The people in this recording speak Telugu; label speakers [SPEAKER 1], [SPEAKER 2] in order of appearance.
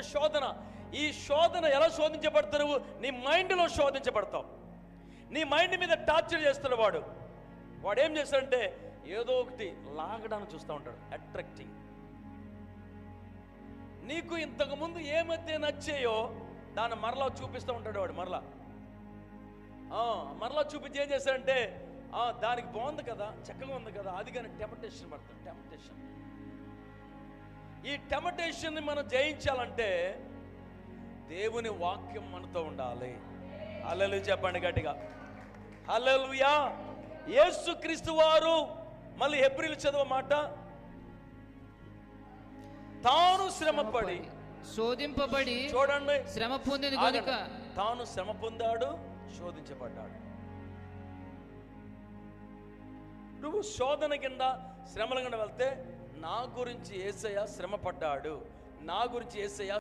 [SPEAKER 1] అంటే శోధన. ఈ శోధన ఎలా శోధించబడతావు నీ మైండ్లో శోధించబడతావు. నీ మైండ్ మీద టార్చర్ చేస్తాడు వాడు. వాడు ఏం చేస్తాడంటే ఏదో ఒకటి లాగడానికి చూస్తూ ఉంటాడు. అట్రాక్టింగ్ నీకు ఇంతకుముందు ఏమైతే నచ్చాయో దాన్ని మరలా చూపిస్తూ ఉంటాడు వాడు మరలా. ఆ, మరలా చూపించి ఏం చేశాడంటే ఆ, దానికి బాగుంది కదా చక్కగా ఉంది కదా అది కానీ టెంపటేషన్ పడుతుంది టెంపటేషన్ ఈ టెంపటేషన్ మనం జయించాలంటే దేవుని వాక్యం మనతో ఉండాలి. అల్లలు చెప్పండి గట్టిగా. హల్లెలూయా యేసు క్రీస్తు వారు మళ్ళీ ఏప్రిల్ చదువు మాట. తాను శ్రమపడి
[SPEAKER 2] శోధింపబడి
[SPEAKER 1] చూడండి.
[SPEAKER 2] శ్రమ పొందిన
[SPEAKER 1] ఆగండి.
[SPEAKER 2] గనుక.
[SPEAKER 1] తాను శ్రమ పొందాడు శోధించబడ్డాడు. నువ్వు శోధన కింద శ్రమల కింద వెళ్తే నా గురించి ఏసయ్య శ్రమ పడ్డాడు నా గురించి ఏసయ్య